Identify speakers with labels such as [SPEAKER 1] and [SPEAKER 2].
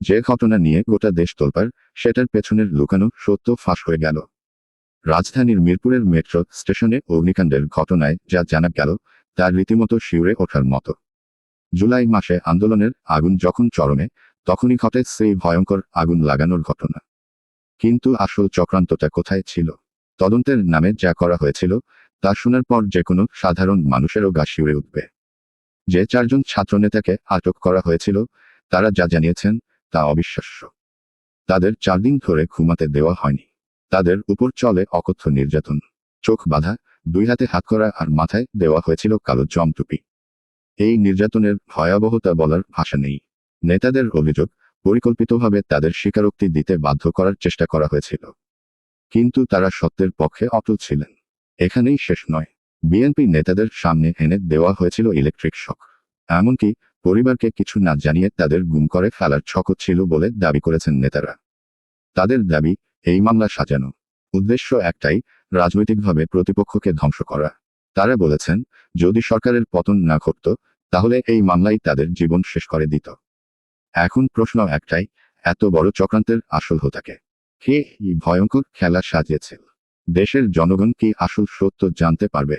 [SPEAKER 1] যে ঘটনা নিয়ে গোটা দেশ তোলপার সেটার পেছনের লুকানো সত্য ফাঁস হয়ে গেল। রাজধানীর মিরপুরের মেট্রো স্টেশনে অগ্নিকাণ্ডের ঘটনায় যা জানা গেল, তা রীতিমতো শিউরে ওঠার মতো। জুলাই মাসে আন্দোলনের আগুন যখন চরমে, তখনই ঘটে সেই ভয়ঙ্কর আগুন লাগানোর ঘটনা। কিন্তু আসল চক্রান্তটা কোথায় ছিল? তদন্তের নামে যা করা হয়েছিল, তা শোনার পর যে কোনো সাধারণ মানুষেরও গা শিউরে উঠবে। যে চারজন ছাত্রনেতাকে আটক করা হয়েছিল, তারা যা জানিয়েছেন তা অবিশ্বাস্য। তাদের চার দিন ধরে ঘুমাতে দেওয়া হয়নি। তাদের উপর চলে অকথ্য নির্যাতন। চোখ বাঁধা, দুই হাতে হাত করা আর মাথায় দেওয়া হয়েছিল কালো জমটুপি। এই নির্যাতনের ভয়াবহতা বলার ভাষা নেই। নেতাদের অভিযোগ পরিকল্পিতভাবে তাদের স্বীকারোক্তি দিতে বাধ্য করার চেষ্টা করা হয়েছিল। কিন্তু তারা সত্যের পক্ষে অটল ছিলেন। এখানেই শেষ নয়। বিএনপি নেতাদের সামনে এনে দেওয়া হয়েছিল ইলেকট্রিক শক। এমনকি পরিবারকে কিছু না জানিয়ে তাদের গুম করে ফেলার ছকও ছিল বলে দাবি করেছেন নেতারা। তাদের দাবি, এই মামলা সাজানো। উদ্দেশ্য একটাই, রাজনৈতিকভাবে প্রতিপক্ষকে ধ্বংস করা। তারা বলেছেন, যদি সরকারের পতন না ঘটত, তাহলে এই মামলাই তাদের জীবন শেষ করে দিত। এখন প্রশ্ন একটাই, এত বড় চক্রান্তের আসল হোতাকে? কে ভয়ঙ্কর খেলা সাজিয়েছে? দেশের জনগণ কি আসল সত্য জানতে পারবে?